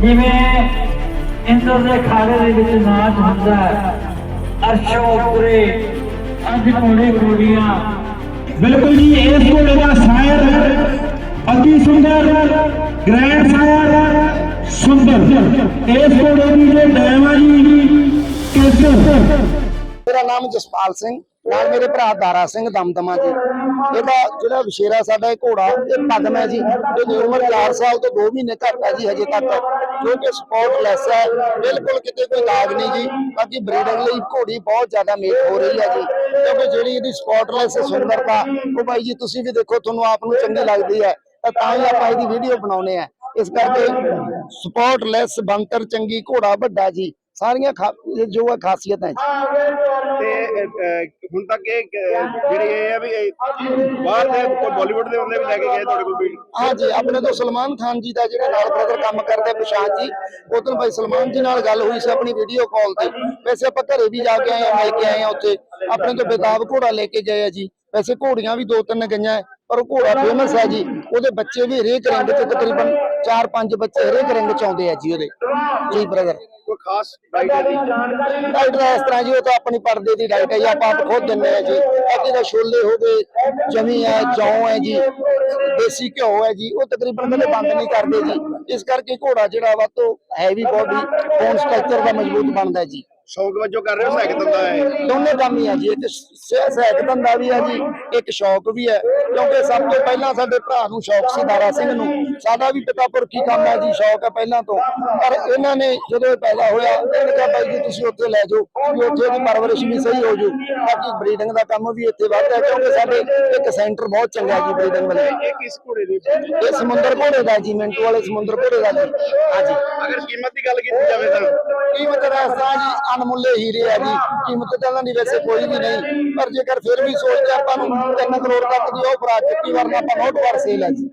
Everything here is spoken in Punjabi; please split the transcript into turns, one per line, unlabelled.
ਜਿਵੇਂ ਇੰਦਰ ਦੇ ਖਾੜੇ ਦੇ ਵਿੱਚ ਨਾਚ ਹੁੰਦਾ ਹੈ ਅਰਸ਼ੋਂ ਉੱਪਰੇ ਅੱਜ ਘੋੜੇ ਘੋੜੀਆਂ
ਬਿਲਕੁਲ ਜੀ, ਇਸ ਘੋੜੇ ਦਾ ਸਾਇਰ, ਅਤੀ ਸੁੰਦਰ ਗ੍ਰੈਂਡ ਸਾਇਰ, ਸੁੰਦਰ। ਇਸ ਘੋੜੇ ਦੀ ਜੇ ਡੈਮ ਜੀ ਕੇਸਰ
ਮੇਰਾ ਨਾਮ ਜਸਪਾਲ ਸਿੰਘ, ਨਾਲ ਮੇਰੇ ਭਰਾ ਦਾਰਾ ਸਿੰਘ ਦਮਦਮਾ ਜੀ। ਇਹਦਾ ਜਿਹੜਾ ਵਿਸ਼ੇਰਾ ਸਾਡਾ ਇਹ ਘੋੜਾ, ਇਹ ਪਦਮ ਹੈ ਜੀ। ਇਹਦੀ ਉਮਰ 4 ਸਾਲ ਤੋਂ 2 ਮਹੀਨੇ ਘੱਟ ਹੈ ਜੀ ਹਜੇ ਤੱਕ, ਜੋ ਸਪੋਰਟ ਲੈਸ ਹੈ। ਬਿਲਕੁਲ ਕਿਤੇ ਕੋਈ ਦਾਗ ਨਹੀਂ ਜੀ। ਬਾਕੀ ਬਰੀਡਿੰਗ ਲਈ ਘੋੜੀ ਬਹੁਤ ਜ਼ਿਆਦਾ ਮੇਟ ਹੋ ਰਹੀ ਹੈ ਜੀ। ਕਿਉਂਕਿ ਜਿਹੜੀ ਇਹਦੀ ਸਪੋਰਟ ਸੁੰਦਰਤਾ, ਉਹ ਬਾਈ ਜੀ ਤੁਸੀਂ ਵੀ ਦੇਖੋ, ਤੁਹਾਨੂੰ ਆਪ ਨੂੰ ਚੰਗੀ ਲੱਗਦੀ ਹੈ। ਤਾਂ ਤਾਂ ਹੀ ਆਪਾਂ ਇਹਦੀ ਵੀਡੀਓ ਬਣਾਉਨੇ ਆ ਇਸ ਕਰਕੇ ਸਪੋਰਟ ਲੈਸ ਚੰਗੀ, ਘੋੜਾ ਵੱਡਾ ਜੀ। ਸਾਰੀਆਂ ਖਾ- ਜੋ ਹੈ ਖਾਸੀਅਤਾਂ ਜੀ।
ਤੇ ਅਹ, ਹੁਣ ਤੱਕ ਇਹ ਅਹ, ਜਿਹੜੇ ਇਹ ਆ ਵੀ ਇਹ ਬਾਹਰ ਦੇ ਕੋਈ ਬਾਲੀਵੁੱਡ ਦੇ ਬੰਦੇ ਵੀ ਲੈ ਕੇ ਗਏ ਤੁਹਾਡੇ ਕੋਲ ਵੀ?
ਹਾਂ ਜੀ ਆਪਣੇ ਤੋਂ ਸਲਮਾਨ ਖਾਨ ਜੀ ਦਾ ਜਿਹੜੇ ਨਾਲ ਬ੍ਰਦਰ ਕੰਮ ਕਰਦੇ ਪ੍ਰਸ਼ਾਂਤ ਜੀ ਉਦੋਂ ਭਾਈ ਸਲਮਾਨ ਜੀ ਨਾਲ ਗੱਲ ਹੋਈ ਸੀ ਆਪਣੀ ਵੀਡੀਓ ਕਾਲ ਤੇ। ਵੈਸੇ ਆਪਾਂ ਘਰੇ ਵੀ ਜਾ ਕੇ ਆਏ ਆ ਮਿਲ ਕੇ ਆਏ ਆ ਉੱਥੇ। ਆਪਣੇ ਤੋਂ ਬੇਤਾਬ ਘੋੜਾ ਲੈ ਕੇ ਗਏ ਆ ਜੀ। ਵੈਸੇ ਘੋੜੀਆਂ ਵੀ ਦੋ ਤਿੰਨ ਗਈਆਂ। ਹੈ, ਉਹ ਘੋੜਾ ਫੇਮਸ ਹੈ ਜੀ। ਉਹਦੇ ਬੱਚੇ ਵੀ ਹਰੇਕ ਰਿੰਗ ਚ ਤਕਰੀਬਨ 4-5 ਬੱਚੇ ਹਰੇਕ ਰਿੰਗ ਚ ਆਉਂਦੇ ਆ ਜੀ ਉਹਦੇ। ਜੀ ਬ੍ਰਦਰ
ਕੋਈ ਖਾਸ ਡਾਈਟ ਹੈ
ਡਾਈਟ ਦਾ ਇਸ ਤਰ੍ਹਾਂ ਜੀ ਉਹ ਤਾਂ ਆਪਣੀ ਪਰਦੇ ਦੀ ਡਾਈਟ ਹੈ ਜੀ। ਆਪਾਂ ਆਪ ਖੁਦ ਦਿੰਦੇ ਆ ਜੀ। ਅੱਗੇ ਦਾ ਛੋਲੇ ਹੋ ਗਏ ਜਮੀ ਹੈ ਜੌਂ ਹੈ ਜੀ ਦੇਸੀ ਘਿਓ ਹੈ ਜੀ। ਉਹ ਤਕਰੀਬਨ ਕਦੇ ਬੰਦ ਨਹੀਂ ਕਰਦੇ ਜੀ। ਇਸ ਕਰਕੇ ਘੋੜਾ ਜਿਹੜਾ ਵਾ ਤੋਂ ਹੈਵੀ ਬਾਡੀ ਬੋਨ ਸਟਰਕਚਰ ਦਾ ਮਜ਼ਬੂਤ ਬਣਦਾ ਜੀ।
ਸ਼ੌਕ ਵਜੋਂ ਕਰ ਰਹੇ ਹੋ ਸਾਈਕਲ ਦਿੰਦਾ ਹੈ?
ਦੋਨੇ ਕੰਮ ਹੀ ਆ ਜੀ। ਇੱਕ ਸ- ਸਹਾਇਕ ਧੰਦਾ ਵੀ ਹੈ ਜੀ ਇੱਕ ਸ਼ੌਕ ਵੀ ਹੈ। ਕਿਉਂਕਿ ਸਭ ਤੋਂ ਪਹਿਲਾਂ ਸਾਡੇ ਭਰਾ ਨੂੰ ਸ਼ੌਕ ਸੀ ਦਾਰਾ ਸਿੰਘ ਨੂੰ। ਸਾਡਾ ਵੀ ਪਿਤਾ ਪੁਰਖੀ ਕੰਮ ਹੈ ਜੀ ਸ਼ੌਕ ਹੈ ਪਹਿਲਾਂ ਤੋਂ। ਪਰ ਇਹਨਾਂ ਨੇ ਜਦੋਂ ਪੈਦਾ ਹੋਇਆ ਇਹਨੇ ਕਿਹਾ ਬਾਈ ਜੀ ਤੁਸੀਂ ਉੱਥੇ ਲੈ ਜਾਓ ਵੀ ਉੱਥੇ ਦੀ ਪਰਵਰਿਸ਼ ਵੀ ਸਹੀ ਹੋ ਜੂ। ਬਾਕੀ ਬਰੀਡਿੰਗ ਦਾ ਕੰਮ ਵੀ ਇੱਥੇ ਵੱਧਦਾ ਕਿਉਂਕਿ ਸਾਡੇ ਇੱਕ ਸੈਂਟਰ ਬਹੁਤ ਚੰਗਾ ਜੀ ਬਰੀਡਿੰਗ ਵਾਲੇ।
ਇਹ ਕਿਸ ਘੋੜੇ ਦੀ
ਇਹ ਸਮੁੰਦਰ ਘੋੜੇ ਦਾ ਜੀ ਮਿੰਟੂ ਵਾਲੇ ਸਮੁੰਦਰ ਘੋੜੇ ਦਾ ਜੀ। ਹਾਂਜੀ।
ਅਗਰ ਕੀਮਤ ਦੀ ਗੱਲ ਕੀਤੀ ਜਾਵੇ ਤਾਂ?
ਕੀਮਤ ਦਾ ਤਰ੍ਹਾਂ ਜੀ ਅਨਮੁੱਲੇ ਹੀਰੇ ਆ ਜੀ। ਕੀਮਤ ਤਾਂ ਦੀ ਵੈਸੇ ਕੋਈ ਵੀ ਨਹੀਂ ਪਰ ਜੇਕਰ ਫਿਰ ਵੀ ਸੋਚਦੇ ਆਪਾਂ ਨੂੰ 3 ਕਰੋੜ ਤੱਕ ਦੀ ਉਹ ਫਰਾ ਚੁੱਕੀ ਵਰਨਾ ਆਪਾਂ ਨੋਟ ਵਾਰ ਸੇਲ ਹੈ ਜੀ।